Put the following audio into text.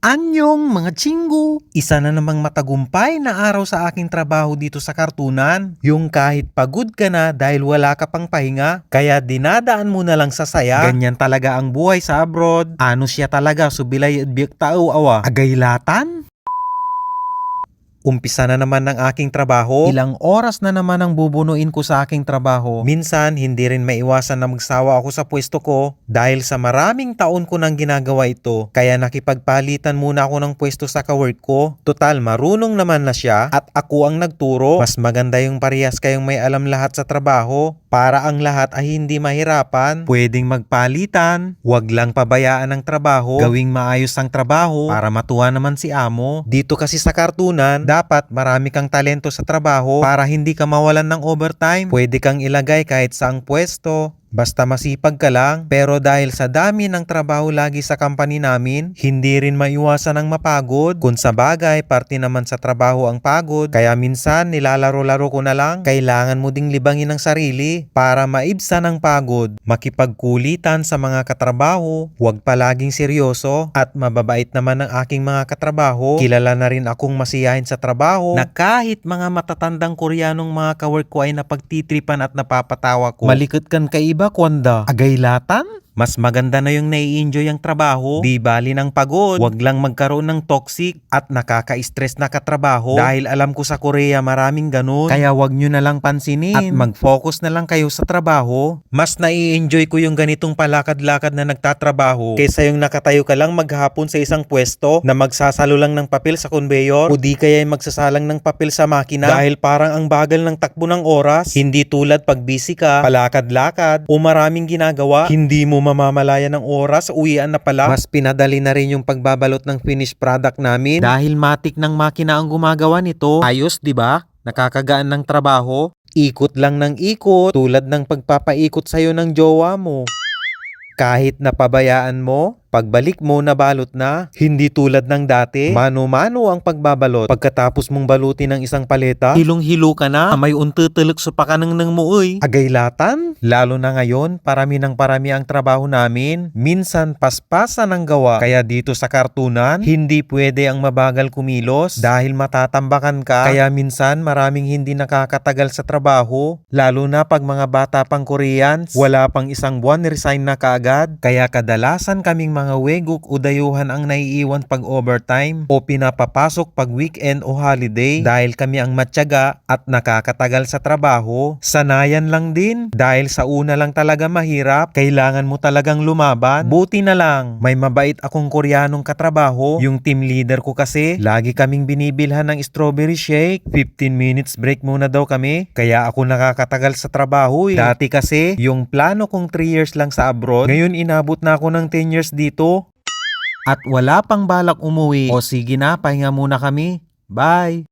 Anyong mga chinggo! Isa na namang matagumpay na araw sa aking trabaho dito sa kartunan. Yung kahit pagod ka na dahil wala ka pang pahinga, kaya dinadaan mo na lang sa saya. Ganyan talaga ang buhay sa abroad. Ano siya talaga, subilay at biyak tao awa. Agaylatan? Umpisa na naman ng aking trabaho. Ilang oras na naman ang bubunuin ko sa aking trabaho. Minsan, hindi rin maiwasan na magsawa ako sa pwesto ko dahil sa maraming taon ko nang ginagawa ito. Kaya nakipagpalitan muna ako ng pwesto sa kawork ko. Total, marunong naman na siya at ako ang nagturo. Mas maganda yung parehas kayong may alam lahat sa trabaho para ang lahat ay hindi mahirapan. Pwedeng magpalitan, wag lang pabayaan ang trabaho, gawing maayos ang trabaho para matuwa naman si amo. Dito kasi sa kartunan, dapat marami kang talento sa trabaho para hindi ka mawalan ng overtime. Pwede kang ilagay kahit saang pwesto. Basta masipag ka lang, pero dahil sa dami ng trabaho lagi sa company namin, hindi rin maiwasan ang mapagod. Kung sa bagay, parte naman sa trabaho ang pagod, kaya minsan nilalaro-laro ko na lang. Kailangan mo ding libangin ang sarili para maibsan ang pagod. Makipagkulitan sa mga katrabaho, huwag palaging seryoso, at mababait naman ang aking mga katrabaho. Kilala na rin akong masiyahin sa trabaho na kahit mga matatandang Koreanong mga kawork ko ay napagtitripan at napapatawa ko. Malikot kan kaiba kwanda. Agaylatan? Mas maganda na yung nai-enjoy ang trabaho. Di bali ng pagod. Huwag lang magkaroon ng toxic at nakaka-stress na katrabaho. Dahil alam ko sa Korea maraming ganun. Kaya wag nyo na lang pansinin. At mag-focus na lang kayo sa trabaho. Mas nai-enjoy ko yung ganitong palakad-lakad na nagtatrabaho. Kaysa yung nakatayo ka lang maghapon sa isang pwesto na magsasalo lang ng papel sa conveyor. O di kaya magsasalang ng papel sa makina. Dahil parang ang bagal ng takbo ng oras. Hindi tulad pag busy ka, palakad-lakad, o maraming ginagawa. Hindi mo mamamalayan ng oras, uwian na pala. Mas pinadali na rin yung pagbabalot ng finished product namin. Dahil matik ng makina ang gumagawa nito. Ayos, di ba? Nakakagaan ng trabaho. Ikot lang ng ikot, tulad ng pagpapaikot sa'yo ng jowa mo. Kahit napabayaan mo, pagbalik mo nabalot na, hindi tulad ng dati, mano-mano ang pagbabalot. Pagkatapos mong balutin ng isang paleta, hilong-hilo ka na, may untutulik sa pakanang ng muuy. Agaylatan? Lalo na ngayon, parami ng parami ang trabaho namin. Minsan paspasan ang gawa. Kaya dito sa kartunan, hindi pwede ang mabagal kumilos dahil matatambakan ka. Kaya minsan maraming hindi nakakatagal sa trabaho. Lalo na pag mga bata pang Koreans, wala pang isang buwan resign na kaagad. Kaya kadalasan kaming mga weguk o dayuhan ang naiiwan pag overtime o pinapapasok pag weekend o holiday dahil kami ang matyaga at nakakatagal sa trabaho. Sanayan lang din dahil sa una lang talaga mahirap, kailangan mo talagang lumaban. Buti na lang, may mabait akong Koreanong katrabaho. Yung team leader ko kasi, lagi kaming binibilhan ng strawberry shake. 15 minutes break muna daw kami, kaya ako nakakatagal sa trabaho eh. Dati kasi, yung plano kong 3 years lang sa abroad, ngayon inabot na ako ng 10 years dito. At wala pang balak umuwi. O sige na, pahinga muna kami. Bye!